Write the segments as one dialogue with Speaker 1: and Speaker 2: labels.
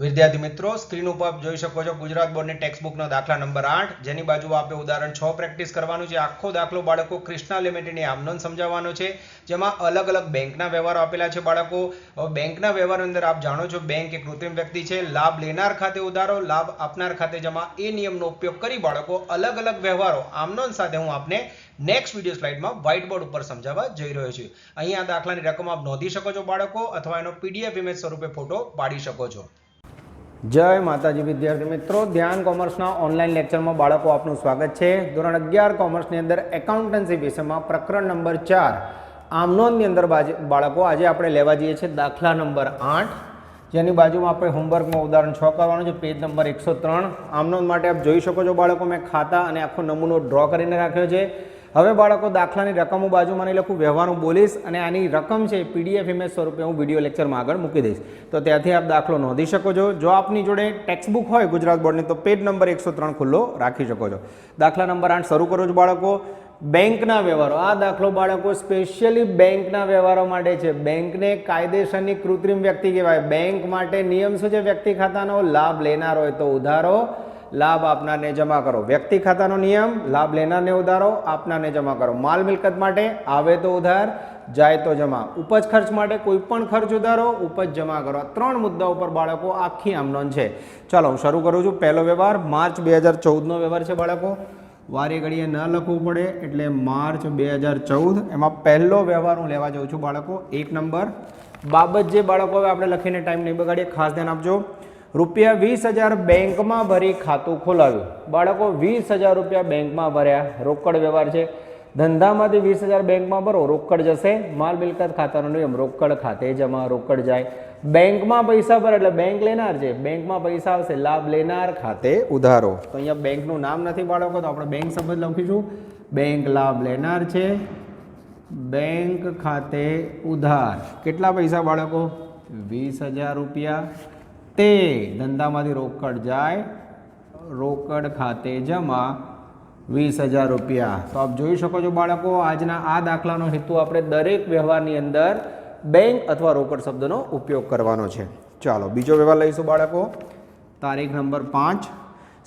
Speaker 1: વિદ્યાર્થી મિત્રો, સ્ક્રીન ઉપર આપ જોઈ શકો છો ગુજરાત બોર્ડની ટેક્સ્ટબુકનો દાખલા નંબર આઠ. જેની બાજુ આપણે ઉદાહરણ છ પ્રેક્ટિસ કરવાનું છે. આખો દાખલો બાળકો ક્રિષ્ના લિમિટેડની આમનોન સમજાવવાનો છે. જેમાં અલગ અલગ બેંકના વ્યવહારો આપેલા છે બાળકો. બેંકના વ્યવહાર અંદર આપ જાણો છો બેંક એક કૃત્રિમ વ્યક્તિ છે. લાભ લેનાર ખાતે ઉધારો, લાભ આપનાર ખાતે જમા એ નિયમનો ઉપયોગ કરી બાળકો અલગ અલગ વ્યવહારો આમનોન સાથે હું આપને નેક્સ્ટ વીડિયો સ્લાઇડમાં વ્હાઇટ બોર્ડ ઉપર સમજાવવા જઈ રહ્યો છું. અહીં આ દાખલાની રકમ આપ નોંધી શકો છો બાળકો અથવા એનો પીડીએફ ઇમેજ સ્વરૂપે ફોટો પાડી શકો છો.
Speaker 2: જય માતાજી વિદ્યાર્થી મિત્રો. ધ્યાન કોમર્સના ઓનલાઈન લેક્ચરમાં બાળકો આપનું સ્વાગત છે. ધોરણ અગિયાર કોમર્સની અંદર એકાઉન્ટન્સી વિષયમાં પ્રકરણ નંબર ચાર. આમનોંધની અંદર બાળકો, આજે આપણે લેવા જઈએ છીએ દાખલા નંબર આઠ. જેની બાજુમાં આપણે હોમવર્કમાં ઉદાહરણ છ કરવાનું છે, પેજ નંબર એકસો ત્રણ. આમનોંધ માટે આપ જોઈ શકો છો બાળકો, મેં ખાતા અને આખો નમૂનો ડ્રો કરીને રાખ્યો છે. હવે બાળકો, દાખલાની રકમો બાજુમાં નહીં લખું, વ્યવહારનું બોલીશ અને આની રકમ છે પીડીએફ ઇમેજ સ્વરૂપે હું વીડિયો લેક્ચરમાં આગળ મૂકી દઈશ. તો ત્યાંથી આપ દાખલો નોંધી શકો છો. જો આપની જોડે ટેક્સ્ટબુક હોય ગુજરાત બોર્ડની, તો પેજ નંબર એકસો ત્રણ ખુલ્લો રાખી શકો છો. દાખલા નંબર આઠ શરૂ કરો છો બાળકો. બેંકના વ્યવહારો. આ દાખલો બાળકો સ્પેશિયલી બેંકના વ્યવહારો માટે છે. બેંકને કાયદેસરની કૃત્રિમ વ્યક્તિ કહેવાય. બેંક માટે નિયમ શું છે? વ્યક્તિ ખાતાનો લાભ લેનાર હોય તો ઉધારો. લાભ આપનારને જમા કરો. વ્યક્તિ ખાતાનો નિયમ, લાભ લેનારને ઉધારો, આપનારને જમા કરો. માલ મિલકત માટે આવે તો ઉધાર, જાય તો જમા. ઉપજ ખર્ચ માટે કોઈ પણ ખર્ચ ઉધારો, ઉપજ જમા કરો. ત્રણ મુદ્દા ઉપર બાળકો આખી આમનોન છે. ચાલો, હું શરૂ કરું છું. પહેલો વ્યવહાર, માર્ચ બે હજાર ચૌદનો વ્યવહાર છે બાળકો. વારે ઘડીએ ન લખવું પડે, એટલે માર્ચ બે હજાર ચૌદ. એમાં પહેલો વ્યવહાર હું લેવા જાઉં છું બાળકો. એક નંબર. બાબત જે બાળકો હવે આપણે લખીને ટાઈમ નહીં બગાડીએ, ખાસ ધ્યાન આપજો. રૂપિયા વીસ હજાર બેંકમાં ભરી ખાતું ખોલાવ્યું. બાળકો, વીસ હજાર રૂપિયા બેંકમાં ભર્યા. રોકડ વ્યવહાર છે. ધંધામાંથી વીસ હજાર બેંકમાં ભરો, રોકડ જશે. માલ મિલકત ખાતાનો નિયમ, રોકડ ખાતે જમા, રોકડ જાય. બેંકમાં પૈસા ભરે એટલે બેંક લેનાર છે. બેંકમાં પૈસા આવશે, લાભ લેનાર ખાતે ઉધારો. તો અહીંયા બેંકનું નામ નથી બાળકો, તો આપણે બેંક શબ્દ લખીશું. બેંક લાભ લેનાર છે. બેંક ખાતે ઉધાર. કેટલા પૈસા બાળકો? વીસ હજાર રૂપિયા. તે ધંધામાંથી રોકડ જાય, રોકડ ખાતે જમા વીસ હજાર રૂપિયા. તો આપ જોઈ શકો છો બાળકો, આજના આ દાખલાનો હેતુ આપણે દરેક વ્યવહારની અંદર બેંક અથવા રોકડ શબ્દનો ઉપયોગ કરવાનો છે. ચાલો, બીજો વ્યવહાર લઈશું બાળકો. તારીખ નંબર પાંચ.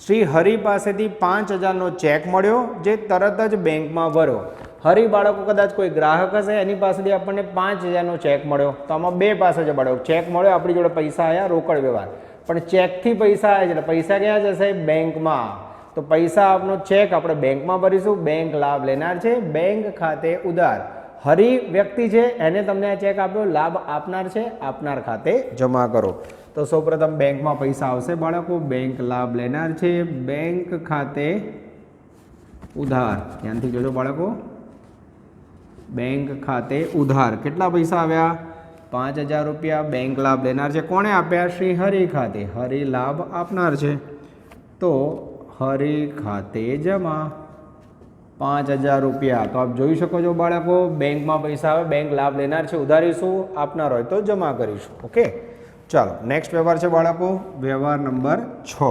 Speaker 2: શ્રી હરિ પાસેથી પાંચ હજારનો ચેક મળ્યો, જે તરત જ બેંકમાં ભર્યો. હરિ બાળકો કદાચ કોઈ ગ્રાહક હશે, એની પાસેથી આપણને પાંચ હજારનો ચેક મળ્યો. તો આમાં બે પાસે જ બાળકો ચેક મળ્યો, આપણી જોડે પૈસા આવ્યા રોકડ વ્યવહાર. પણ ચેકથી પૈસા આવ્યા છે, એટલે પૈસા ક્યાં જશે બેંકમાં. તો પૈસા આપનો ચેક આપણે બેંકમાં ભરીશું. બેંક લાભ લેનાર છે, બેંક ખાતે ઉધાર. હરી વ્યક્તિ છે, એને તમને આ ચેક આપ્યો, લાભ આપનાર છે, આપનાર ખાતે જમા કરો. તો સૌપ્રથમ બેંકમાં પૈસા આવશે બાળકો. બેંક લાભ લેનાર છે, બેંક ખાતે ઉધાર. ધ્યાનથી જોજો બાળકો. બેંક ખાતે ઉધાર. કેટલા પૈસા આવ્યા? પાંચ હજાર રૂપિયા બેંક લાભ લેનાર છે. કોણે આપ્યા? શ્રી હરિ ખાતે. હરિ લાભ આપનાર છે. તો હરિ ખાતે જમા પાંચ હજાર રૂપિયા. તો આપ જોઈ શકો છો બાળકો, બેંકમાં પૈસા આવે, બેંક લાભ લેનાર છે, ઉધારીશું, આપનાર હોય તો જમા કરીશું. ઓકે? ચાલો નેક્સ્ટ વ્યવહાર છે બાળકો. વ્યવહાર નંબર છ.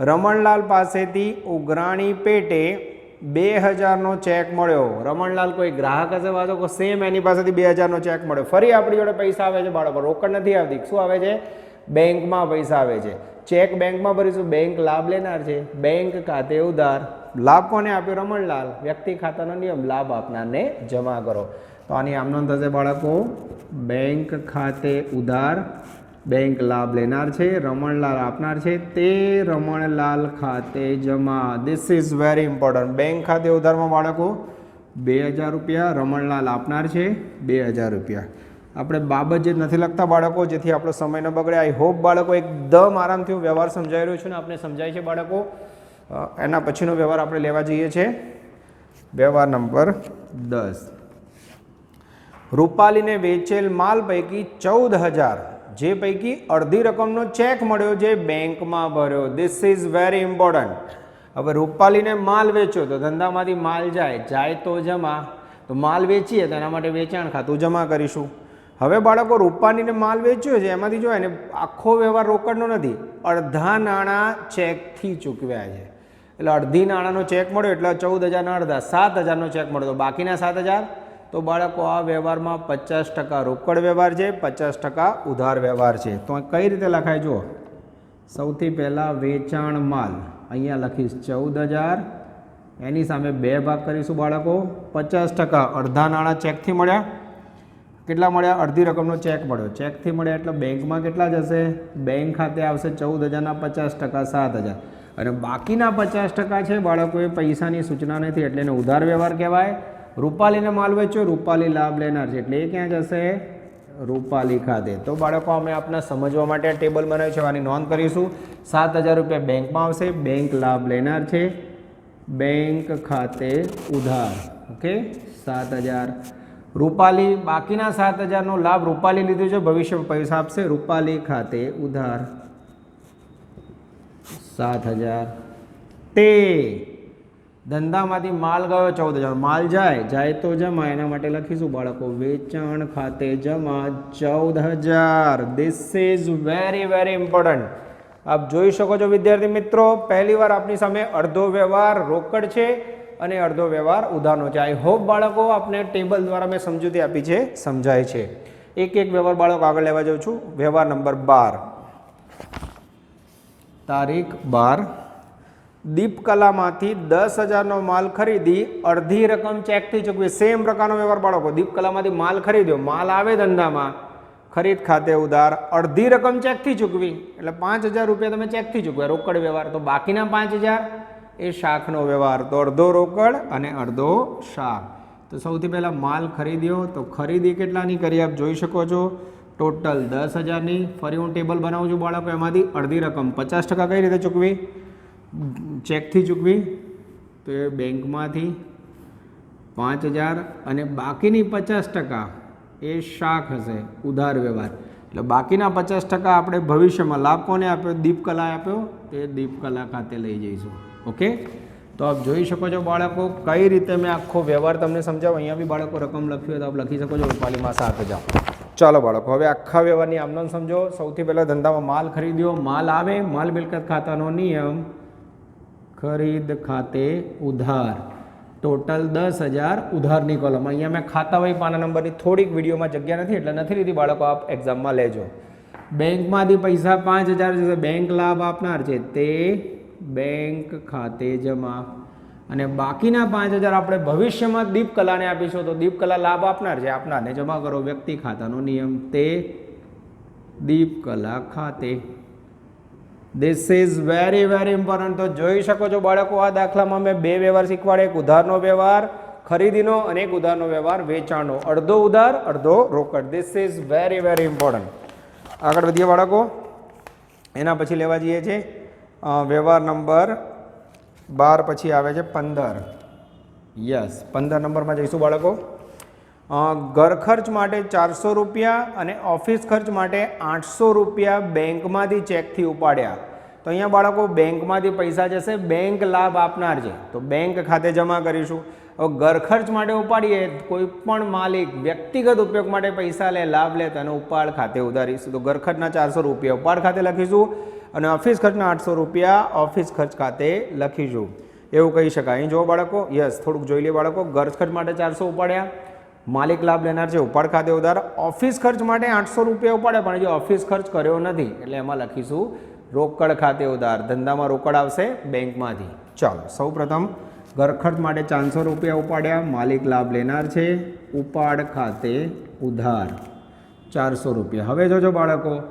Speaker 2: રમણલાલ પાસેથી ઉઘરાણી પેટે બે હજારનો ચેક મળ્યો. રમણલાલ કોઈ ગ્રાહક હશે? વાંચો સેમ એની પાસેથી બે હજારનો ચેક મળ્યો. ફરી આપણી જોડે પૈસા આવે છે બાળકો. રોકડ નથી આવતી. શું આવે છે? બેંકમાં પૈસા આવે છે. ચેક બેંકમાં ભરીશું. બેંક લાભ લેનાર છે. બેંક ખાતે ઉધાર. લાભ કોને આપ્યો? રમણલાલ. વ્યક્તિ ખાતાનો નિયમ. લાભ આપનારને જમા કરો. તો આની આમનો થશે બાળકો. બેંક ખાતે ઉધાર. બેંક લાભ લેનાર છે, રમણલાલ આપનાર છે, તે રમણલાલ ખાતે જમા. This is very important bank ખાતે ઉધારમાં બાળકો, બે હજાર રૂપિયા રમણલાલ આપનાર છે, બે હજાર રૂપિયા. આપણે બાબત જે નથી લખતા બાળકો, જેથી આપણો સમય ન બગડે આઈ હોપ બાળકો એકદમ આરામથી વ્યવહાર સમજાઈ રહ્યો છું ને આપણે સમજાય છે બાળકો. એના પછીનો વ્યવહાર આપણે લેવા જઈએ છીએ વ્યવહાર નંબર દસ. રૂપાલીને વેચેલ માલ પૈકી ચૌદ હજાર જે પૈકી અડધી રકમનો ચેક મળ્યો જે બેંકમાં ભર્યો. ધીસ ઇઝ વેરી ઇમ્પોર્ટન્ટ હવે રૂપાલીને માલ વેચ્યો તો ધંધામાંથી માલ જાય જાય તો જમા. તો માલ વેચીએ તો એના માટે વેચાણ ખાતું જમા કરીશું. હવે બાળકો, રૂપાલીને માલ વેચ્યો છે, એમાંથી જો એને આખો વ્યવહાર રોકડનો નથી, અડધા નાણાં ચેકથી ચૂકવ્યા છે. એટલે અડધી નાણાંનો ચેક મળ્યો, એટલે ચૌદ હજારના અડધા, સાત હજારનો ચેક મળ્યો. બાકીના સાત હજાર તો બાળકો, આ વ્યવહારમાં પચાસ ટકા રોકડ વ્યવહાર છે, પચાસ ટકા ઉધાર વ્યવહાર છે. તો કઈ રીતે લખાય જુઓ? સૌથી પહેલાં વેચાણ માલ. અહીંયા લખીશ ચૌદ હજાર. એની સામે બે ભાગ કરીશું બાળકો. પચાસ ટકા અડધા નાણાં ચેકથી મળ્યા. કેટલા મળ્યા? અડધી રકમનો ચેક મળ્યો. ચેકથી મળ્યા એટલે બેંકમાં કેટલા જશે? બેંક ખાતે આવશે ચૌદ હજારના પચાસ ટકા, સાત હજાર. અને બાકીના પચાસ ટકા છે, બાળકોએ પૈસાની સૂચના નથી, એટલે એને ઉધાર વ્યવહાર કહેવાય. રૂપાલીને માલ વેચ્યો રૂપાલી લાભ લેનાર છે. એટલે એ ક્યાં જશે? રૂપાલી ખાતે. તો બાળકો, અમે આપને સમજવા માટે ટેબલ બનાવ્યું છે. આની નોંધ કરીશું. સાત હજાર રૂપિયા બેંકમાં આવશે. બેંક લાભ લેનાર છે. બેંક ખાતે ઉધાર. ઓકે? સાત હજાર. રૂપાલી, બાકીના સાત હજારનો લાભ રૂપાલી લીધો છે. ભવિષ્યમાં પૈસા આપશે. રૂપાલી ખાતે ઉધાર. સાત હજાર. તે ધંધામાંથી માલ ગયો ચૌદ હજાર. માલ જાય જાય તો જમા. એના માટે લખીશું, બાળકો, વેચાણ ખાતે જમા ચૌદ હજાર. This is very very important આપ જોઈ શકો છો, વિદ્યાર્થી મિત્રો પહેલી વાર આપની સામે અડધો વ્યવહાર રોકડ છે અને અડધો વ્યવહાર ઉધારનો છે. આઈ હોપ બાળકો આપને ટેબલ દ્વારા મેં સમજૂતી આપી છે, સમજાય છે. એક એક વ્યવહાર બાળકો આગળ લેવા જાઉં છું. વ્યવહાર નંબર બાર. તારીખ બાર. દીપકલામાંથી દસ હજારનો માલ ખરીદી, અડધી રકમ ચેકથી ચૂકવી સેમ પ્રકારનો વ્યવહાર બાળકો. દીપકલામાંથી માલ ખરીદ્યો, માલ આવે ધંધામાં. ખરીદ ખાતે ઉધાર, અડધી રકમ ચેકથી ચૂકવી. એટલે પાંચ હજાર રૂપિયા તમે ચેકથી ચૂકવ્યા. રોકડ વ્યવહાર. તો બાકીના પાંચ હજાર એ શાકનો વ્યવહાર. તો અડધો રોકડ અને અડધો શાક. તો સૌથી પહેલાં માલ ખરીદ્યો. તો ખરીદી કેટલાની કરી આપ જોઈ શકો છો. ટોટલ દસ હજારની. ફરી હું ટેબલ બનાવું છું બાળકો. એમાંથી અડધી રકમ. પચાસ ટકા કઈ રીતે ચૂકવી? ચેકથી ચૂકવી તો એ બેંકમાંથી પાંચ હજાર અને બાકીની પચાસ ટકા એ શાખ હશે, ઉધાર વ્યવહાર. એટલે બાકીના પચાસ ટકા આપણે ભવિષ્યમાં લાભ કોને આપ્યો? દીપકલા આપ્યો, તે દીપકલા ખાતે લઈ જઈશું. ઓકે? તો આપ જોઈ શકો છો બાળકો કઈ રીતે મેં આખો વ્યવહાર તમને સમજાવો. અહીંયા બી બાળકો રકમ લખી હોય તો આપ લખી શકો છો રૂપાલીમાં સાત હજાર. ચાલો બાળકો, હવે આખા વ્યવહારની આમનો સમજો. સૌથી પહેલાં ધંધામાં માલ ખરીદ્યો, માલ આવે, માલ મિલકત ખાતાનો નિયમ ખરીદ ખાતે ઉધાર. ટોટલ દસ હજાર ઉધારની કોલમ અહીંયા મેં ખાતા હોય પાના નંબરની થોડીક વિડીયોમાં જગ્યા નથી, એટલે નથી લીધી. બાળકો, આપ એક્ઝામમાં લેજો. બેંકમાંથી પૈસા પાંચ હજાર બેંક લાભ આપનાર છે, તે બેંક ખાતે જમા. અને બાકીના પાંચ હજાર આપણે ભવિષ્યમાં દીપકલાને આપીશું, તો દીપકલા લાભ આપનાર છે. આપનારને જમા કરો વ્યક્તિ ખાતાનો નિયમ. તે દીપકલા ખાતે. This is very very important તો જોઈ શકો છો બાળકો, આ દાખલામાં મેં બે વ્યવહાર શીખવાડે એક ઉધારનો વ્યવહાર, ખરીદીનો અને એક ઉધારનો વ્યવહાર, વેચાણનો. અડધો ઉધાર, અડધો રોકડ. This is very very important આગળ વધીએ બાળકો. એના પછી લેવા જઈએ છીએ વ્યવહાર નંબર બાર પછી આવે છે પંદર. યસ પંદર નંબરમાં જઈશું બાળકો. ઘર ખર્ચ માટે ચારસો રૂપિયા અને ઓફિસ ખર્ચ માટે આઠસો રૂપિયા બેંકમાંથી ચેકથી ઉપાડ્યા. તો અહીંયા બાળકો બેંકમાંથી પૈસા જશે, બેંક લાભ આપનાર છે. તો બેંક ખાતે જમા કરીશું. હવે ઘર ખર્ચ માટે ઉપાડીએ, કોઈ પણ માલિક વ્યક્તિગત ઉપયોગ માટે પૈસા લે, લાભ લે, તો ઉપાડ ખાતે ઉધારીશું. તો ઘર ખર્ચના ચારસો રૂપિયા ઉપાડ ખાતે લખીશું અને ઓફિસ ખર્ચના આઠસો રૂપિયા ઓફિસ ખર્ચ ખાતે લખીશું. એવું કહી શકાય. અહીં જો બાળકો, યસ, થોડુંક જોઈ લે બાળકો, ઘર ખર્ચ માટે ચારસો ઉપાડ્યા, માલિક લાભ લેનાર છે, ઉપાડ ખાતે ઉધાર. ઓફિસ ખર્ચ માટે આઠસો રૂપિયા ઉપાડે પણ જે ઓફિસ ખર્ચ કર્યો નથી. એટલે એમાં લખીશું રોકડ ખાતે ઉધાર. ધંધામાં રોકડ આવશે બેંકમાંથી. ચાલો સૌ પ્રથમ ઘર ખર્ચ માટે ચારસો રૂપિયા ઉપાડ્યા. માલિક લાભ લેનાર છે. ઉપાડ ખાતે ઉધાર. ચારસો રૂપિયા. હવે જોજો બાળકો,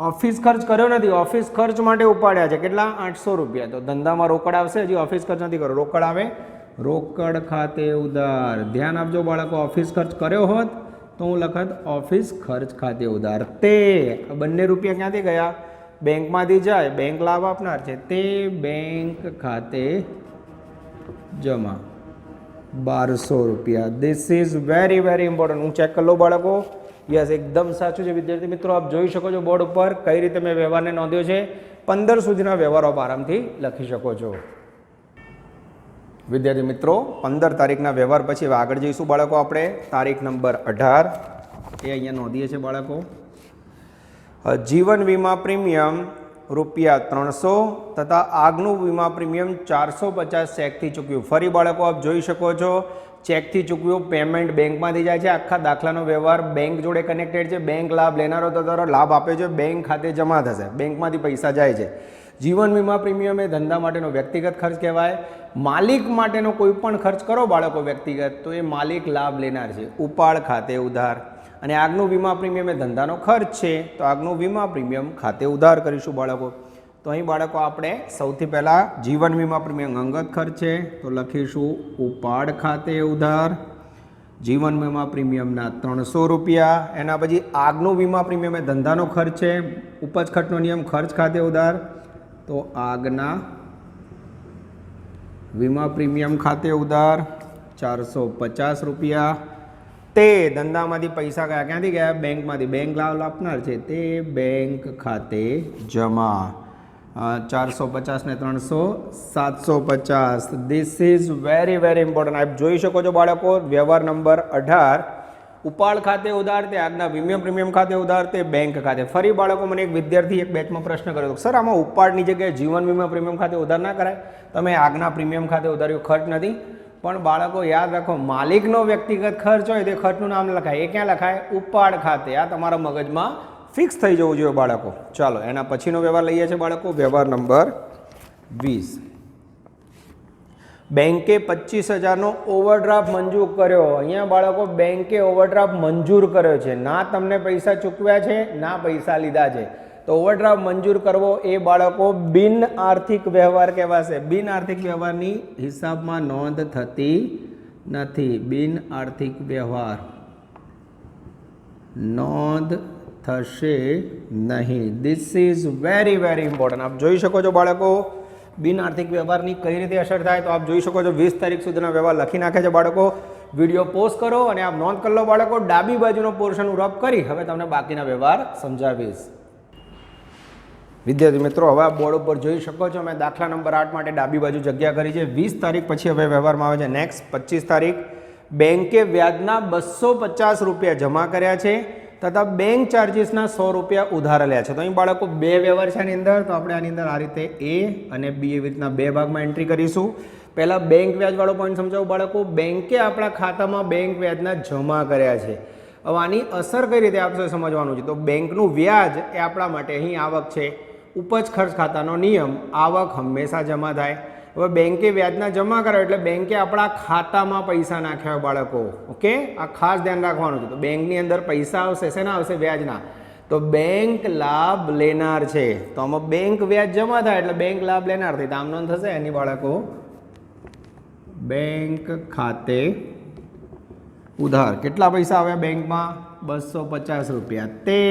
Speaker 2: ઓફિસ ખર્ચ કર્યો નથી. ઓફિસ ખર્ચ માટે ઉપાડ્યા છે. કેટલા? આઠસો રૂપિયા. તો ધંધામાં રોકડ આવશે, હજી ઓફિસ ખર્ચ નથી કર્યો. રોકડ આવે? રોકડ ખાતે ઉધાર. ધ્યાન આપજો બાળકો, ઓફિસ ખર્ચ કર્યો હોત તો હું લખત, ઓફિસ ખર્ચ ખાતે ઉધાર. તે. બંને રૂપિયા ક્યાંથી ગયા? બેંકમાંથી જાય, બેંક લાભ આપનાર છે, તે બેંક ખાતે જમા બારસો રૂપિયા. This is very very important હું ચેક કરી લઉં બાળકો. યસ એકદમ સાચું છે વિદ્યાર્થી મિત્રો. આપ જોઈ શકો છો બોર્ડ ઉપર કઈ રીતે મેં વ્યવહારને નોંધ્યો છે. પંદર સુધીના વ્યવહારો આપ આરામથી લખી શકો છો. વિદ્યાર્થી મિત્રો, પંદર તારીખના વ્યવહાર પછી આગળ જઈશું બાળકો આપણે. તારીખ નંબર અઢાર. એ અહીંયા નોંધીએ છીએ બાળકો. જીવન વીમા પ્રીમિયમ રૂપિયા ત્રણસો તથા આગનું વીમા પ્રીમિયમ ચારસો પચાસ ચેકથી ચૂક્યું. ફરી બાળકો, આપ જોઈ શકો છો, ચેકથી ચૂકવ્યું પેમેન્ટ બેંકમાંથી જાય છે, આખા દાખલાનો વ્યવહાર બેંક જોડે કનેક્ટેડ છે બેંક લાભ લેનારો તો લાભ આપે છે બેંક ખાતે જમા થશે બેંકમાંથી પૈસા જાય છે. જીવન વીમા પ્રીમિયમ એ ધંધા માટેનો વ્યક્તિગત ખર્ચ કહેવાય. માલિક માટેનો કોઈ પણ ખર્ચ કરો બાળકો વ્યક્તિગત, તો એ માલિક લાભ લેનાર છે. ઉપાડ ખાતે ઉધાર. અને આગનું વીમા પ્રીમિયમ એ ધંધાનો ખર્ચ છે. તો આગનું વીમા પ્રીમિયમ ખાતે ઉધાર કરીશું બાળકો. તો અહીં બાળકો આપણે સૌથી પહેલાં જીવન વીમા પ્રીમિયમ અંગત ખર્ચ છે. તો લખીશું ઉપાડ ખાતે ઉધાર, જીવન વીમા પ્રીમિયમના ત્રણસો રૂપિયા, એના પછી આગનું વીમા પ્રીમિયમ એ ધંધાનો ખર્ચ છે. ઉપજ ખર્ચનો નિયમ ખર્ચ ખાતે ઉધાર. તો આગના વીમા પ્રીમિયમ ખાતે ઉધાર ચારસો પચાસ રૂપિયા તે ધંધામાંથી પૈસા ગયા ક્યાંથી ગયા? બેંકમાંથી. બેંક લાભ આપનાર છે. તે બેંક ખાતે જમા. ચારસો પચાસ ને ત્રણસો, સાતસો પચાસ. This is very very important આપ જોઈ શકો છો બાળકો, વ્યવહાર નંબર અઢાર. ઉપાડ ખાતે ઉધાર તે આગના પ્રીમિયમ પ્રીમિયમ ખાતે ઉધાર તે બેંક ખાતે. ફરી બાળકો, મને એક વિદ્યાર્થી એક બેચમાં પ્રશ્ન કર્યો સર, આમાં ઉપાડની જગ્યાએ જીવન વીમા પ્રીમિયમ ખાતે ઉધાર ના કરાય? તમે આગના પ્રીમિયમ ખાતે ઉધાર્યો? ખર્ચ નથી. પણ બાળકો યાદ રાખો, માલિકનો વ્યક્તિગત ખર્ચ હોય તે ખર્ચનું નામ લખાય. એ ક્યાં લખાય? ઉપાડ ખાતે. આ તમારા મગજમાં ફિક્સ થઈ જવું જોઈએ બાળકો. ચાલો, એના પછીનો વ્યવહાર લઈએ છીએ બાળકો. વ્યવહાર નંબર વીસ. બેંકે પચીસ હજારનો ઓવરડ્રાફ્ટ મંજૂર કર્યો. અહીંયા બાળકો, બેંકે ઓવરડ્રાફ્ટ મંજૂર કર્યો છે. ના તમને પૈસા ચૂકવ્યા છે, ના પૈસા લીધા છે. તો ઓવરડ્રાફ્ટ મંજૂર કરવો એ બાળકો બિન આર્થિક વ્યવહાર કહેવાશે. બિન આર્થિક વ્યવહારની હિસાબમાં નોંધ થતી નથી. બિન આર્થિક વ્યવહાર. નોંધ થશે નહીં. This is very very important આપ જોઈ શકો છો બાળકો, બિન આર્થિક વ્યવહારની કઈ રીતે અસર થાય તો આપ જોઈ શકો છો વીસ તારીખ સુધીના વ્યવહાર લખી નાખે છે બાળકો. વીડિયો પોસ્ટ કરો અને આપ નોંધ કરી લો બાળકો, ડાબી બાજુનો પોર્શન હું રબ કરી, હવે તમને બાકીના વ્યવહાર સમજાવીશ. વિદ્યાર્થી મિત્રો, હવે આ બોર્ડ ઉપર જોઈ શકો છો, મેં દાખલા નંબર આઠ માટે ડાબી બાજુ જગ્યા કરી છે. વીસ તારીખ પછી હવે વ્યવહારમાં આવે છે. નેક્સ્ટ પચીસ તારીખ, બેંકે વ્યાજના બસો પચાસ રૂપિયા જમા કર્યા છે તથા બેંક ચાર્જીસના સો રૂપિયા ઉધાર લ્યા છે. તો અહીં બાળકો બે વ્યવહાર છે આની અંદર. તો આપણે આની અંદર આ રીતે એ અને બી એવી રીતના બે ભાગમાં એન્ટ્રી કરીશું. પહેલાં બેંક વ્યાજવાળો પોઈન્ટ સમજાવું બાળકો. બેંકે આપણા ખાતામાં બેંક વ્યાજના જમા કર્યા છે. હવે આની અસર કઈ રીતે આપશે સમજવાનું છે? તો બેંકનું વ્યાજ એ આપણા માટે અહીં આવક છે. ઉપજ ખર્ચ ખાતાનો નિયમ આવક હંમેશા જમા થાય. હવે બેંકે વ્યાજના જમા કરાવ્યો એટલે બેંકે આપણા ખાતામાં પૈસા નાખ્યા હોય બાળકો, ઓકે? આ ખાસ ધ્યાન રાખવાનું છે. તો બેંકની અંદર પૈસા આવશે, શેના આવશે? વ્યાજના. તો બેંક લાભ લેનાર છે. તો આમાં બેંક વ્યાજ જમા થાય એટલે બેંક લાભ લેનાર થઈ તો આમનો થશે એની બાળકો. બેંક ખાતે ઉધાર. કેટલા પૈસા આવ્યા બેંકમાં? બસો પચાસ રૂપિયા. તે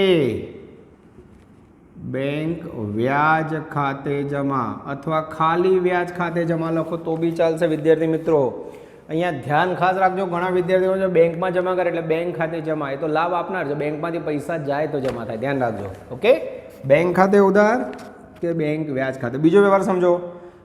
Speaker 2: બેંક વ્યાજ ખાતે જમા અથવા ખાલી વ્યાજ ખાતે જમા લખો તો બી ચાલશે, વિદ્યાર્થી મિત્રો. અહીંયા ધ્યાન ખાસ રાખજો, ઘણા વિદ્યાર્થીઓ જો બેંકમાં જમા કરે એટલે બેંક ખાતે જમા. એ તો લાભ આપનાર છે, બેંકમાંથી પૈસા જાય તો જમા થાય. ધ્યાન રાખજો, ઓકે? બેંક ખાતે ઉધાર કે બેંક વ્યાજ ખાતે? બીજો વ્યવહાર સમજો.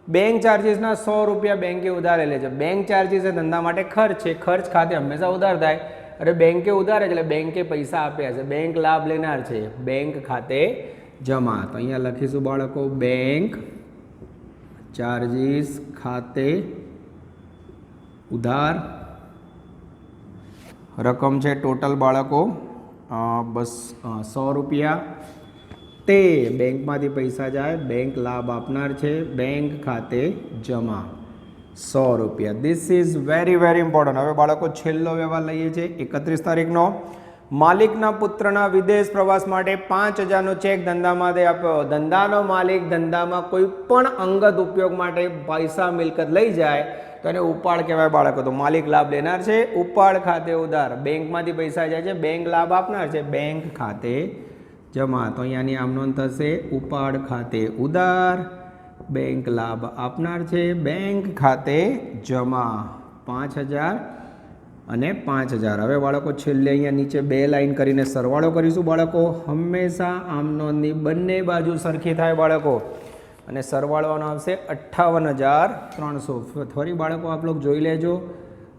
Speaker 2: બેંક ચાર્જીસના સો રૂપિયા બેંકે ઉધારે લે છે. બેંક ચાર્જીસ એ ધંધા માટે ખર્ચ છે. ખર્ચ ખાતે હંમેશા ઉધાર થાય. અરે બેંકે ઉધારે એટલે બેંકે પૈસા આપ્યા છે. બેંક લાભ લેનાર છે. બેંક ખાતે જમા. તો અહીંયા લખીશું બાળકો બેંક ચાર્જીસ ખાતે, ઉધાર. રકમ છે ટોટલ બાળકો બસ સો રૂપિયા. તે બેંકમાંથી પૈસા જાય બેંક લાભ આપનાર છે બેંક ખાતે જમા. સો રૂપિયા. This is very very important હવે બાળકો, છેલ્લો વ્યવહાર લઈએ છીએ, એકત્રીસ તારીખનો. માલિકના પુત્રના વિદેશ પ્રવાસ માટે પાંચ હજારનો ચેક ધંધામાંથી આપ્યો. ધંધાનો માલિક ધંધામાં કોઈ પણ અંગત ઉપયોગ માટે પૈસા મિલકત લઈ જાય તો એને ઉપાડ કહેવાય બાળકો તો માલિક લાભ લેનાર છે. ઉપાડ ખાતે ઉધાર. બેંકમાંથી પૈસા જાય છે. બેંક લાભ આપનાર છે. બેંક ખાતે જમા. તો અહીંયાની આમ નોંધ થશે. ઉપાડ ખાતે ઉધાર. બેંક લાભ આપનાર છે. બેંક ખાતે જમા. પાંચ હજાર અને પાંચ હજાર. હવે બાળકો, છેલ્લે અહીંયા નીચે બે લાઈન કરીને સરવાળો કરીશું. બાળકો, હંમેશા આમ નોંધની બંને બાજુ સરખી થાય બાળકો. અને સરવાળવાનો આવશે અઠ્ઠાવન હજાર ત્રણસો. ફરી બાળકો, આપ લોકો જોઈ લેજો.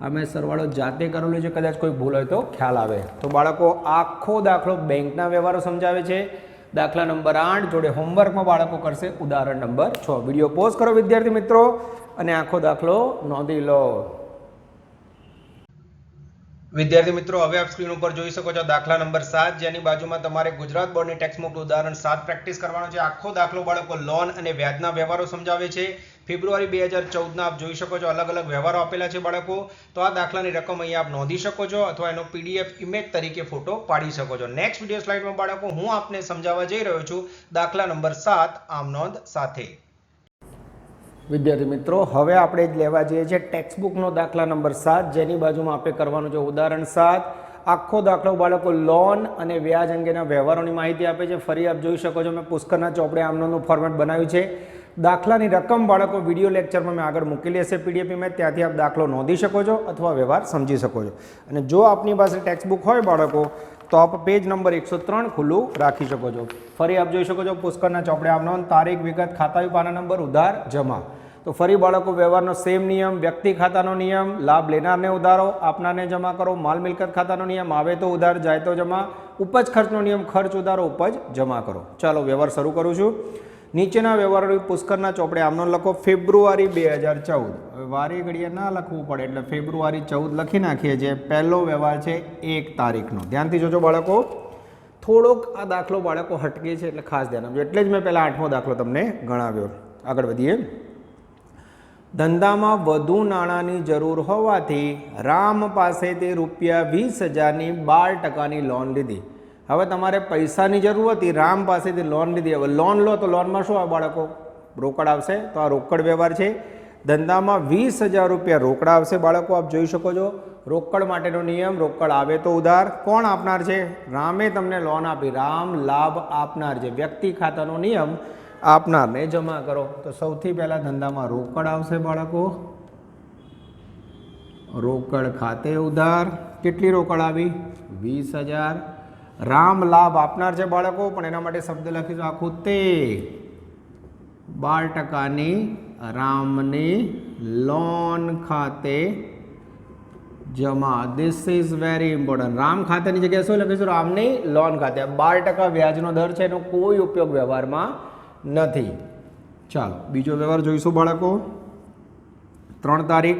Speaker 2: અમે સરવાળો જાતે કરેલો છે, કદાચ કોઈ ભૂલ હોય તો ખ્યાલ આવે. તો બાળકો, આખો દાખલો બેંકના વ્યવહારો સમજાવે છે. દાખલા નંબર આઠ જોડે હોમવર્કમાં બાળકો કરશે ઉદાહરણ નંબર છ. વીડિયો પોઝ કરો, વિદ્યાર્થી મિત્રો, અને આખો દાખલો નોંધી લો.
Speaker 1: વિદ્યાર્થી મિત્રો, હવે આપ સ્ક્રીન ઉપર જોઈ શકો છો દાખલા નંબર સાત. જેની બાજુમાં તમારે ગુજરાત બોર્ડની ટેક્સ્ટબુક ઉદાહરણ સાત પ્રેક્ટિસ કરવાનો છે. આખો દાખલો બાળકો લોન અને વ્યાજના વ્યવહારો સમજાવે છે. ફેબ્રુઆરી બે હજાર ચૌદના આપ જોઈ શકો છો અલગ અલગ વ્યવહારો આપેલા છે બાળકો. તો આ દાખલાની રકમ અહીંયા આપ નોંધી શકો છો અથવા એનો પીડીએફ ઇમેજ તરીકે ફોટો પાડી શકો છો. નેક્સ્ટ વીડિયો સ્લાઇડમાં બાળકો, હું આપને સમજાવવા જઈ રહ્યો છું દાખલા નંબર સાત, આમ નોંધ સાથે.
Speaker 2: વિદ્યાર્થી મિત્રો, હવે આપણે જ લેવા જઈએ છીએ ટેક્સ્ટબુકનો દાખલા નંબર સાત. જેની બાજુમાં આપણે કરવાનું છે ઉદાહરણ સાત. આખો દાખલો બાળકો લોન અને વ્યાજ અંગેના વ્યવહારોની માહિતી આપે છે. ફરી આપ જોઈ શકો છો, મેં પુષ્કરના ચોપડે આમનોનું ફોર્મેટ બનાવ્યું છે. દાખલાની રકમ બાળકો વીડિયો લેક્ચરમાં મેં આગળ મૂકેલી હશે પીડીએફ મેં. ત્યાંથી આપ દાખલો નોંધી શકો છો અથવા વ્યવહાર સમજી શકો છો. અને જો આપની પાસે ટેક્સ્ટબુક હોય બાળકો, તો આપ પેજ નંબર એકસો ત્રણ ખુલ્લું રાખી શકો છો. ફરી આપ જોઈ શકો છો પુષ્કરના ચોપડે આમનો તારીખ, વિગત ખાતાવી પાના નંબર, ઉધાર, જમા. તો ફરી બાળકો, વ્યવહારનો સેમ નિયમ, વ્યક્તિ ખાતાનો નિયમ, લાભ લેનારને ઉધારો, આપનારને જમા કરો, માલ મિલકત ખાતાનો નિયમ, આવે તો ઉધાર, જાય તો જમા, ઉપજ ખર્ચનો નિયમ, ખર્ચ ઉધારો, ઉપજ જમા કરો. ચાલો, વ્યવહાર શરૂ કરું છું. નીચેના વ્યવહારની પુષ્કરના ચોપડે આમનો લખો, ફેબ્રુઆરી બે હજાર ચૌદ. હવે વારી ઘડીએ ના લખવું પડે, એટલે ફેબ્રુઆરી ચૌદ લખી નાખીએ છીએ પહેલો વ્યવહાર છે, એક તારીખનો. ધ્યાનથી જોજો બાળકો. થોડોક આ દાખલો બાળકો હટકે છે, એટલે ખાસ ધ્યાન આપજો. એટલે જ મેં પહેલાં આઠમો દાખલો તમને ગણાવ્યો. આગળ વધીએ. ધંધામાં વધુ નાણાંની જરૂર હોવાથી રામ પાસેથી રૂપિયા વીસ હજારની બાર ટકાની લોન લીધી. હવે તમારે પૈસાની જરૂર હતી, રામ પાસેથી લોન લીધી. હવે લોન લો તો લોનમાં શું આવે બાળકો? રોકડ આવશે તો આ રોકડ વ્યવહાર છે. ધંધામાં વીસ હજાર રૂપિયા રોકડા આવશે બાળકો, આપ જોઈ શકો છો. રોકડ માટેનો નિયમ, રોકડ આવે તો ઉધાર. કોણ આપનાર છે? રામે તમને લોન આપી. રામ લાભ આપનાર છે. વ્યક્તિ ખાતાનો નિયમ આપનારને જમા કરો. તો સૌથી પહેલાં ધંધામાં રોકડ આવશે બાળકો. રોકડ ખાતે ઉધાર. કેટલી રોકડ આવી? વીસ હજાર. રામ લાભ આપનાર છે બાળકો, પણ એના માટે શબ્દ લખીશું આખું તે. બાર ટકાની રામની લોન ખાતે જમા. This is very important Ram ખાતાની જગ્યાએ શું લખીશું? રામની લોન ખાતે. બાર ટકા વ્યાજનો દર છે, એનો કોઈ ઉપયોગ વ્યવહારમાં નથી. ચાલો, બીજો વ્યવહાર જોઈશું બાળકો. ત્રણ તારીખ.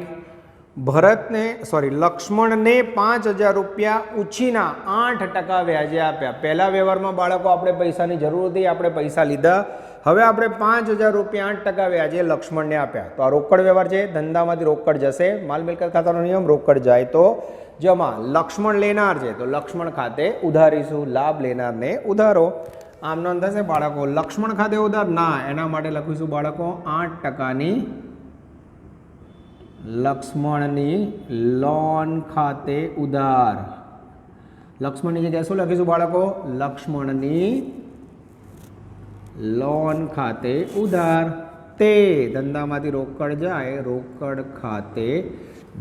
Speaker 2: ભરતને સોરી લક્ષ્મણને પાંચ હજાર રૂપિયા ઉછીના આઠ ટકા વ્યાજે આપ્યા. પહેલા વ્યવહારમાં બાળકો, આપણે પૈસાની જરૂર હતી, આપણે પૈસા લીધા. હવે આપણે પાંચ હજાર રૂપિયા આઠ ટકા વ્યાજે લક્ષ્મણને આપ્યા. તો આ રોકડ વ્યવહાર છે, ધંધામાંથી રોકડ જશે. માલ મિલકત ખાતાનો નિયમ, રોકડ જાય તો જમા. લક્ષ્મણ લેનાર છે, તો લક્ષ્મણ ખાતે ઉધારીશું, લાભ લેનારને ઉધારો. આમ નોંધ થશે બાળકો, લક્ષ્મણ ખાતે ઉધાર? ના, એના માટે લખીશું બાળકો, આઠ ટકાની લક્ષ્મણની લોન ખાતે ઉધાર. લક્ષ્મણની જગ્યાએ શું લખીશું બાળકો? લક્ષ્મણની લોન ખાતે ઉધાર. તે ધંધામાંથી રોકડ જાય, રોકડ ખાતે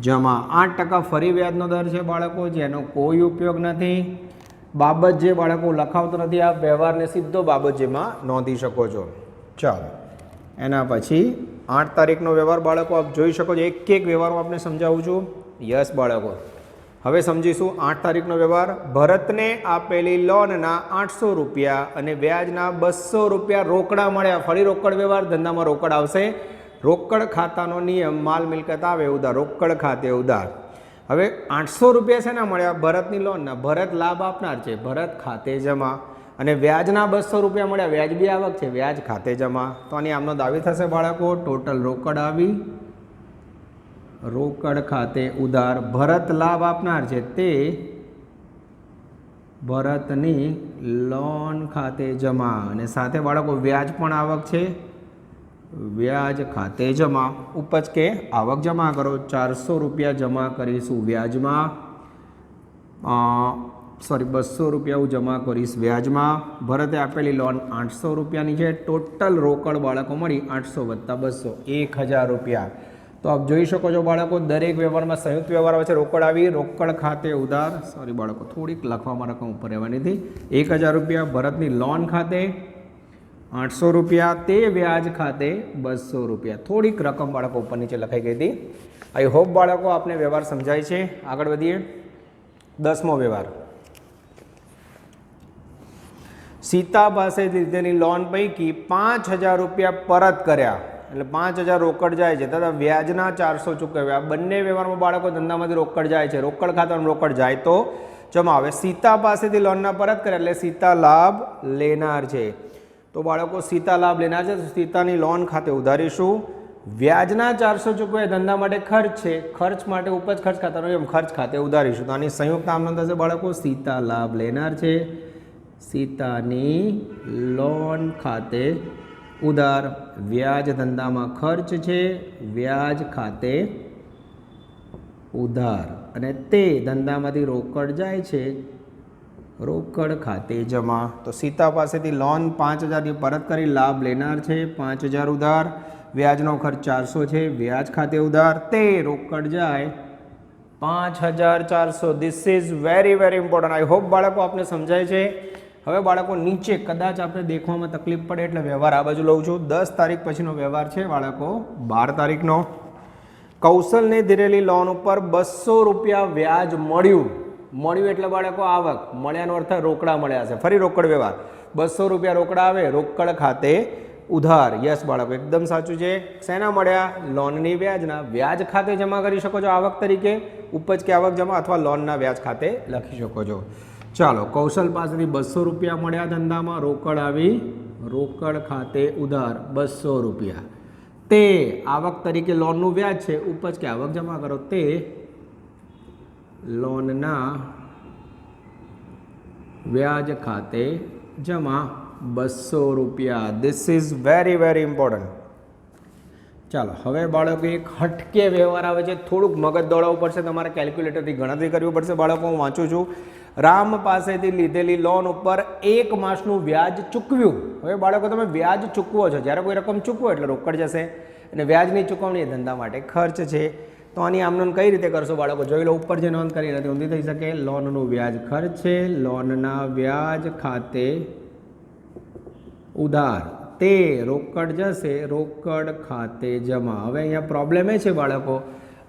Speaker 2: જમા. આઠ ટકા ફરી વ્યાજનો દર છે બાળકો, જેનો કોઈ ઉપયોગ નથી. બાબત જે બાળકો લખાવતો નથી, આ વ્યવહારને સીધો બાબત જેમાં નોંધી શકો છો. ચાલો, એના પછી આઠ તારીખનો વ્યવહાર બાળકો આપ જોઈ શકો છો. એક એક વ્યવહાર હું આપને સમજાવું છું. યસ, બાળકો. હવે સમજીશું આઠ તારીખનો વ્યવહાર. ભરતને આપેલી લોનના આઠસો રૂપિયા અને વ્યાજના બસો રૂપિયા રોકડા મળ્યા. ફરી રોકડ વ્યવહાર, ધંધામાં રોકડ આવશે. રોકડ ખાતાનો નિયમ, માલ મિલકત આવે, ઉધાર. રોકડ ખાતે ઉધાર. હવે આઠસો રૂપિયા છે ને મળ્યા ભરતની લોનના ભરત લાભ આપનાર છે. ભરત ખાતે જમા. અને વ્યાજના બસો રૂપિયા મળ્યા. વ્યાજ બી આવક છે. વ્યાજ ખાતે જમા. તો આની આમનો દાવી થશે બાળકો. ટોટલ રોકડ આવી. રોકડ ખાતે ઉધાર. ભરત લાભ આપનાર છે. તે ભરતની લોન ખાતે જમા. અને સાથે બાળકો, વ્યાજ પણ આવક છે. વ્યાજ ખાતે જમા. ઉપજ કે આવક જમા કરો. ચારસો રૂપિયા જમા કરીશું વ્યાજમાં. સોરી બસો રૂપિયા હું જમા કરીશ વ્યાજમાં. ભરતે આપેલી લોન આઠસો રૂપિયાની છે. ટોટલ રોકડ બાળકો મળી આઠસો વત્તા બસો. એક હજાર રૂપિયા. તો આપ જોઈ શકો છો બાળકો, દરેક વ્યવહારમાં સંયુક્ત વ્યવહાર આવે છે. રોકડ આવી, રોકડ ખાતે ઉધાર. સોરી બાળકો, થોડીક લખવામાં રકમ ઉપર રહેવાની હતી એક હજાર રૂપિયા ભરતની લોન ખાતે આઠસો રૂપિયા તે વ્યાજ ખાતે બસો રૂપિયા. થોડીક રકમ બાળકો ઉપર નીચે લખાઈ ગઈ હતી. આઈ હોપ બાળકો આપને વ્યવહાર સમજાય છે. આગળ વધીએ. દસમો વ્યવહાર. સીતા પાસે લીધેલી લોન પૈકી પાંચ હજાર રૂપિયા પરત કર્યા. એટલે પાંચ હજાર રોકડ જાય છે. તથા વ્યાજના ચારસો ચૂકવ્યા. બંને વ્યવહારમાં બાળકો ધંધામાંથી રોકડ જાય છે. રોકડ ખાતામાં રોકડ જાય તો જમા આવે સીતા પાસેથી લોનના પરત કરે એટલે સીતા લાભ લેનાર છે. તો બાળકો સીતા લાભ લેનાર છે. તો સીતાની લોન ખાતે ઉધારીશું. વ્યાજના ચારસો ચૂકવ્યા ધંધા માટે ખર્ચ છે. ખર્ચ માટે ઉપજ ખર્ચ ખાતાનો એમ ખર્ચ ખાતે ઉધારીશું. તો આની સંયુક્ત આમદન થશે બાળકો. સીતા લાભ લેનાર છે. સીતાની લોન ખાતે ઉધાર. વ્યાજ ધંધામાં ખર્ચ છે. વ્યાજ ખાતે ઉધાર. અને તે ધંધામાંથી રોકડ જાય છે. રોકડ ખાતે જમા. તો સીતા પાસેથી લોન પાંચ હજારની પરત કરી લાભ લેનાર છે, પાંચ હજાર ઉધાર. વ્યાજનો ખર્ચ ચારસો છે, વ્યાજ ખાતે ઉધાર. તે રોકડ જાય. પાંચ હજાર ચારસો. This is very very important I hope બાળકો આપને સમજાય છે. હવે બાળકો નીચે કદાચ આપણે દેખવામાં તકલીફ પડે એટલે વ્યવહાર આ બાજુ લઉં છું. દસ તારીખ પછીનો વ્યવહાર છે બાળકો, બાર તારીખનો. કૌશલને ધીરેલી લોન ઉપર બસો રૂપિયા વ્યાજ મળ્યું. મળ્યું એટલે બાળકો આવક. મળ્યાનો અર્થ રોકડા મળ્યા છે. ફરી રોકડ વ્યવહાર. બસો રૂપિયા રોકડા આવે, રોકડ ખાતે ઉધાર. યસ, બાળકો, એકદમ સાચું છે. શેના મળ્યા? લોનની વ્યાજના. વ્યાજ ખાતે જમા કરી શકો છો આવક તરીકે, ઉપજ કે આવક જમા, અથવા લોનના વ્યાજ ખાતે લખી શકો છો. ચાલો, કૌશલ પાસેથી બસો રૂપિયા મળ્યા ધંધામાં. રોકડ આવી. રોકડ ખાતે ઉધાર. બસો રૂપિયા. તે આવક તરીકે લોનનું વ્યાજ છે. ઉપજ કે આવક જમા કરો તે લોનના વ્યાજ ખાતે જમા બસો રૂપિયા. This is very very important ચાલો, હવે બાળકો એક હટકે વ્યવહાર આવે છે. થોડુંક મગજ દોડાવવું પડશે. તમારે કેલ્ક્યુલેટરથી ગણતરી કરવી પડશે બાળકો. હું વાંચું છું. રામ પાસેથી લીધેલી લોન ઉપર એક માસનું વ્યાજ ચૂકવ્યું. હવે બાળકો, તમે વ્યાજ ચૂકવો છો. જ્યારે કોઈ રકમ ચૂકવો, એટલે રોકડ જશે. અને વ્યાજની ચૂકવણી એ ધંધા માટે ખર્ચ છે. તો આની આમ નોંધ કઈ રીતે કરશો બાળકો? જોઈ લો, ઉપર જે નોંધ કરી નથી, ઊંધી થઈ શકે. લોનનું વ્યાજ ખર્ચ છે લોનના વ્યાજ ખાતે ઉધાર. તે રોકડ જશે, રોકડ ખાતે જમા. હવે અહીંયા પ્રોબ્લેમ એ છે બાળકો.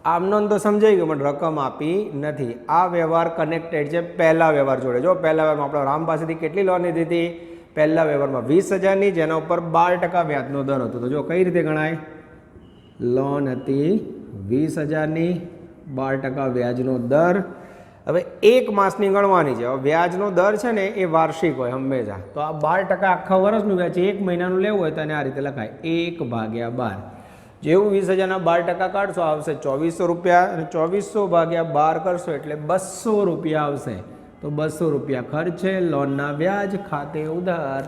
Speaker 2: આમનો તો સમજાઈ ગયું, પણ રકમ આપી નથી. આ વ્યવહાર કનેક્ટેડ છે પહેલા વ્યવહાર જોડે. જો પહેલા વ્યવહારમાં આપણે રામ પાસેથી કેટલી લોન લીધી હતી? પહેલા વ્યવહારમાં વીસ હજારની, જેના ઉપર બાર ટકા વ્યાજનો દર હતો. તો જો કઈ રીતે ગણાય? લોન હતી વીસ હજારની બાર ટકા વ્યાજનો દર. હવે એક માસની ગણવાની છે. વ્યાજનો દર છે ને એ વાર્ષિક હોય હંમેશા. તો આ બાર ટકા આખા વર્ષનું વ્યાજ એક મહિનાનું લેવું હોય તો આ રીતે લખાય. એક ભાગ્યા બાર. જેવું વીસ હજારના બાર ટકા કાઢશો, આવશે ચોવીસો રૂપિયા અને ચોવીસો ભાગ્યા બાર કરશો એટલે બસો રૂપિયા આવશે. તો બસો રૂપિયા ખર્ચ લોનના વ્યાજ, ખાતે ઉધાર,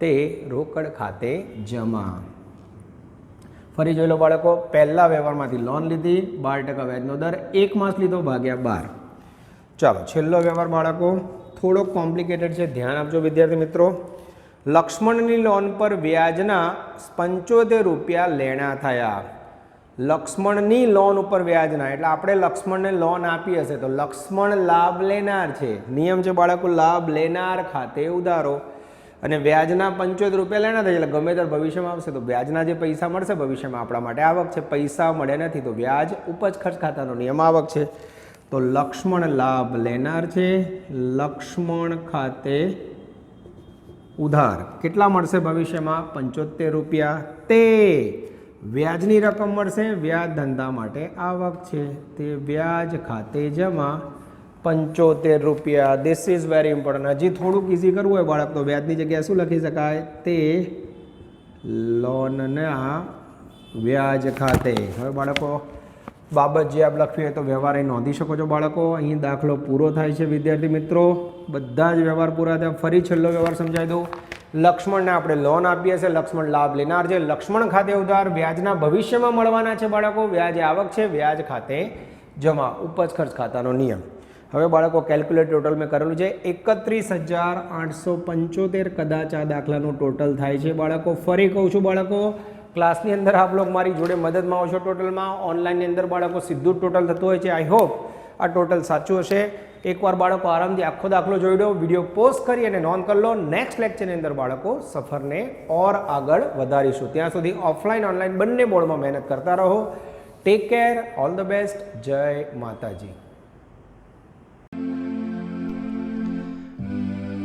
Speaker 2: તે રોકડ ખાતે જમા. ફરી જોઈ લો બાળકો, પહેલા વ્યવહારમાંથી લોન લીધી, બાર ટકા વ્યાજનો દર, એક માસ લીધો, ભાગ્યા બાર. ચાલો, છેલ્લો વ્યવહાર બાળકો થોડોક કોમ્પ્લિકેટેડ છે, ધ્યાન આપજો વિદ્યાર્થી મિત્રો. લક્ષ્મણની લોન પર વ્યાજના પંચોતેર રૂપિયા લેણા થયા. લક્ષ્મણની લોન ઉપર વ્યાજના, એટલે આપણે લક્ષ્મણને લોન આપી હશે, તો લક્ષ્મણ લાભ લેનાર છે. નિયમ છે બાળકો લાભ લેનાર ખાતે ઉધારો અને વ્યાજના પંચોતેર રૂપિયા લેણા થાય એટલે ગમે ત્યારે ભવિષ્યમાં આવશે તો વ્યાજના જે પૈસા મળશે ભવિષ્યમાં આપણા માટે આવક છે. પૈસા મળે નથી તો વ્યાજ ઉપજ ખર્ચ ખાતાનો નિયમ આવક છે. તો લક્ષ્મણ લાભ લેનાર છે. લક્ષ્મણ ખાતે ઉધાર કેટલા મળશે ભવિષ્યમાં? પંચોતેર રૂપિયા. તે વ્યાજની રકમ મળશે. વ્યાજ ધંધા માટે આવક છે. તે વ્યાજ ખાતે જમા પંચોતેર રૂપિયા. ધીસ ઇઝ વેરી ઇમ્પોર્ટન્ટ હજી થોડુંક ઇઝી કરવું હોય બાળક, તો વ્યાજની જગ્યાએ શું લખી શકાય? તે લોનના વ્યાજ ખાતે. હવે બાળકો, બાબત જે આપ લખવી હોય તો વ્યવહાર અહીં નોંધી શકો છો બાળકો. અહીં દાખલો પૂરો થાય છે, વિદ્યાર્થી મિત્રો. બધા જ વ્યવહાર પૂરા થયા. ફરી છેલ્લો વ્યવહાર સમજાવી દઉં. લક્ષ્મણને આપણે લોન આપીએ છીએ. લક્ષ્મણ લાભ લેનાર છે. લક્ષ્મણ ખાતે ઉધાર વ્યાજના ભવિષ્યમાં મળવાના છે બાળકો. વ્યાજ આવક છે. વ્યાજ ખાતે જમા ઉપજ ખર્ચ ખાતાનો નિયમ. હવે બાળકો કેલ્ક્યુલેટ ટોટલ મેં કરેલું છે. એકત્રીસ હજાર આઠસો પંચોતેર કદાચ આ દાખલાનું ટોટલ થાય છે. બાળકો, ફરી કહું છું બાળકો ક્લાસની અંદર આપ લોકો મારી જોડે મદદમાં આવશો ટોટલમાં ઓનલાઈનની અંદર બાળકો સીધું ટોટલ થતું હોય છે. આઈ હોપ આ ટોટલ સાચું હશે. એકવાર બાળકો આરામથી આખો દાખલો જોઈ લો વીડિયો પોસ્ટ કરી અને નોંધ કરી લો. નેક્સ્ટ લેક્ચરની અંદર બાળકો સફરને ઓર આગળ વધારીશું. ત્યાં સુધી ઓફલાઈન ઓનલાઈન બંને બોર્ડમાં મહેનત કરતા રહો. Take care all the best જય Mataji.